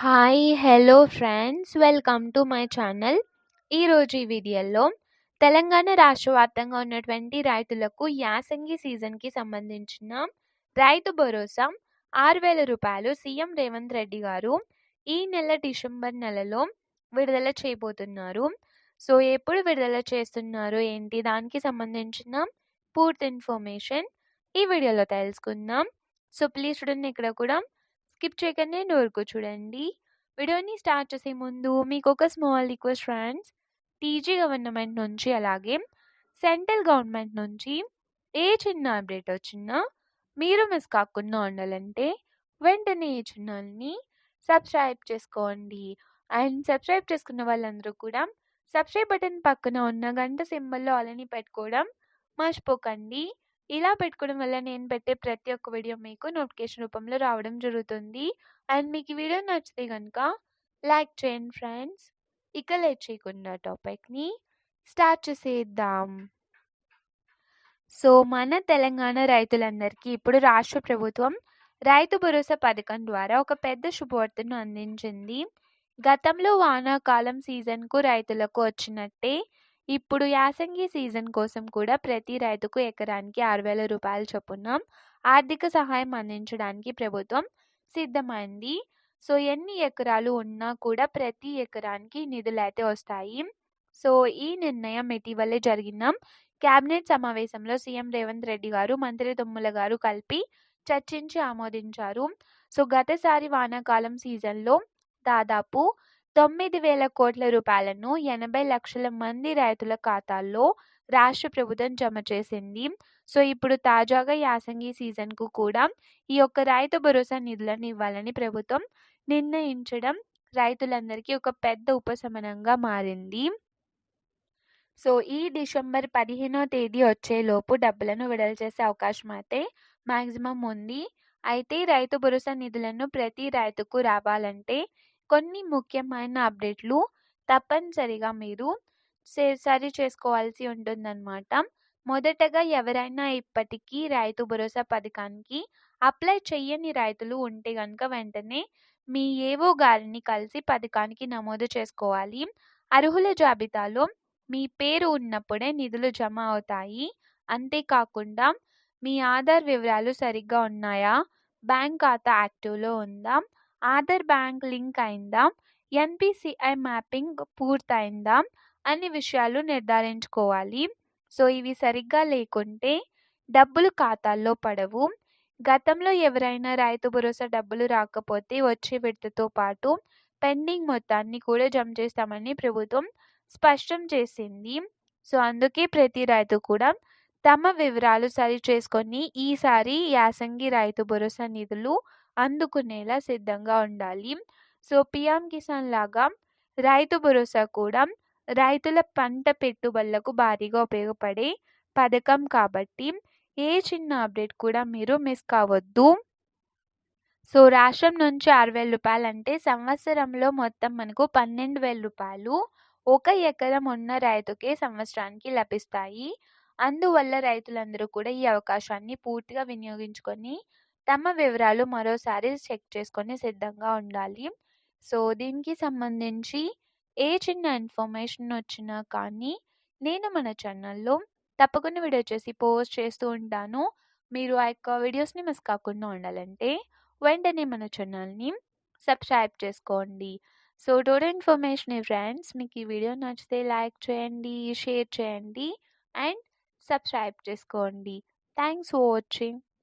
Hi hello friends welcome to my channel ఈరోజు ఈ వీడియోలో తెలంగాణ రాష్ట్ర వ్యాప్తంగా ఉన్నటువంటి రైతులకు యాసంగి సీజన్కి సంబంధించిన రైతు భరోసా ఆరు వేల రూపాయలు సీఎం రేవంత్ రెడ్డి గారు ఈ నెల డిసెంబర్ నెలలో విడుదల చేయబోతున్నారు. సో ఎప్పుడు విడుదల చేస్తున్నారు ఏంటి దానికి సంబంధించిన పూర్తి ఇన్ఫర్మేషన్ ఈ వీడియోలో తెలుసుకుందాం. సో ప్లీజ్ చూడండి ఇక్కడ కూడా స్కిప్ చేయకనే నోరుకు చూడండి వీడియోని స్టార్ట్ చేసే ముందు మీకు ఒక small request friends. TG government నుంచి అలాగే సెంట్రల్ గవర్నమెంట్ నుంచి ఏ చిన్న అప్డేట్ వచ్చినా మీరు మిస్ కాకుండా ఉండాలంటే వెంటనే ఈ ఛానల్ని సబ్స్క్రైబ్ చేసుకోండి. అండ్ సబ్స్క్రైబ్ చేసుకున్న వాళ్ళందరూ కూడా సబ్స్క్రైబ్ బటన్ పక్కన ఉన్న గంట సింబల్లో అలాని పెట్టుకోవడం మర్చిపోకండి. ఇలా పెట్టుకోవడం వల్ల నేను పెట్టే ప్రతి ఒక్క వీడియో మీకు నోటిఫికేషన్ రూపంలో రావడం జరుగుతుంది. అండ్ మీకు ఈ వీడియో నచ్చితే కనుక లైక్ చేయండి ఫ్రెండ్స్. ఇక లేట్ చేయకుండా టాపిక్ని స్టార్ట్ చేసేద్దాం. సో మన తెలంగాణ రైతులందరికీ ఇప్పుడు రాష్ట్ర ప్రభుత్వం రైతు భరోసా పథకం ద్వారా ఒక పెద్ద శుభవార్తను అందించింది. గతంలో వానాకాలం సీజన్కు రైతులకు వచ్చినట్టే ఇప్పుడు యాసంగి సీజన్ కోసం కూడా ప్రతి రైతుకు ఎకరానికి ఆరు వేల రూపాయల చొప్పున ఆర్థిక సహాయం అందించడానికి ప్రభుత్వం సిద్ధమైంది. సో ఎన్ని ఎకరాలు ఉన్నా కూడా ప్రతి ఎకరానికి నిధులు అయితే వస్తాయి. సో ఈ నిర్ణయం ఇటీవలే జరిగిన కేబినెట్ సమావేశంలో సీఎం రేవంత్ రెడ్డి గారు మంత్రి తుమ్మల గారు కలిపి చర్చించి ఆమోదించారు. సో గతసారి వానాకాలం సీజన్లో దాదాపు తొమ్మిది వేల కోట్ల రూపాయలను ఎనభై లక్షల మంది రైతుల ఖాతాల్లో రాష్ట్ర ప్రభుత్వం జమ చేసింది. సో ఇప్పుడు తాజాగా యాసంగి సీజన్కు కూడా ఈ యొక్క రైతు భరోసా నిధులను ఇవ్వాలని ప్రభుత్వం నిర్ణయించడం రైతులందరికీ ఒక పెద్ద ఉపశమనంగా మారింది. సో ఈ డిసెంబర్ పదిహేనో తేదీ వచ్చేలోపు డబ్బులను విడుదల చేసే అవకాశం అయితే మ్యాక్సిమం ఉంది. అయితే రైతు భరోసా నిధులను ప్రతి రైతుకు రావాలంటే కొన్ని ముఖ్యమైన అప్డేట్లు తప్పనిసరిగా మీరు సరి చేసుకోవాల్సి ఉంటుందన్నమాట. మొదటగా ఎవరైనా ఇప్పటికీ రైతు భరోసా పథకానికి అప్లై చేయని రైతులు ఉంటే కనుక వెంటనే మీ ఏవో గారిని కలిసి పథకానికి నమోదు చేసుకోవాలి. అర్హుల జాబితాలో మీ పేరు ఉన్నప్పుడే నిధులు జమ అవుతాయి. అంతేకాకుండా మీ ఆధార్ వివరాలు సరిగ్గా ఉన్నాయా? బ్యాంక్ ఖాతా యాక్టివ్లో ఉందా? ఆధార్ బ్యాంక్ లింక్ అయిందా? ఎన్పిసిఐ మ్యాపింగ్ పూర్తయిందా? అన్ని విషయాలు నిర్ధారించుకోవాలి. సో ఇవి సరిగ్గా లేకుంటే డబ్బులు ఖాతాల్లో పడవు. గతంలో ఎవరైనా రైతు భరోసా డబ్బులు రాకపోతే వచ్చే విడతతో పాటు పెండింగ్ మొత్తాన్ని కూడా జమ చేస్తామని ప్రభుత్వం స్పష్టం చేసింది. సో అందుకే ప్రతి రైతు కూడా తమ వివరాలు సరి చేసుకొని ఈసారి యాసంగి రైతు భరోసా నిధులు అందుకునేలా సిద్ధంగా ఉండాలి. సో పిఎం కిసాన్ లాగా రైతు భరోసా కూడా రైతుల పంట పెట్టుబడులకు భారీగా ఉపయోగపడే పథకం కాబట్టి ఏ చిన్న అప్డేట్ కూడా మీరు మిస్ కావద్దు. సో రాష్ట్రం నుంచి ఆరు వేల రూపాయలు అంటే సంవత్సరంలో మొత్తం మనకు పన్నెండు వేల రూపాయలు ఒక ఎకరం ఉన్న రైతుకే సంవత్సరానికి లభిస్తాయి. అందువల్ల రైతులందరూ కూడా ఈ అవకాశాన్ని పూర్తిగా వినియోగించుకొని తమ వివరాలు మరోసారి చెక్ చేసుకొని సిద్ధంగా ఉండాలి. సో దీనికి సంబంధించి ఏ చిన్న ఇన్ఫర్మేషన్ వచ్చినా కానీ నేను మన ఛానల్లో తప్పకుండా వీడియో చేసి పోస్ట్ చేస్తూ ఉంటాను. మీరు ఆ యొక్క వీడియోస్ని మిస్ కాకుండా ఉండాలంటే వెంటనే మన ఛానల్ని సబ్స్క్రైబ్ చేసుకోండి. సో టోటల్ ఇన్ఫర్మేషన్ ఫ్రెండ్స్ మీకు ఈ వీడియో నచ్చితే లైక్ చేయండి షేర్ చేయండి అండ్ సబ్స్క్రైబ్ చేసుకోండి. Thanks for watching.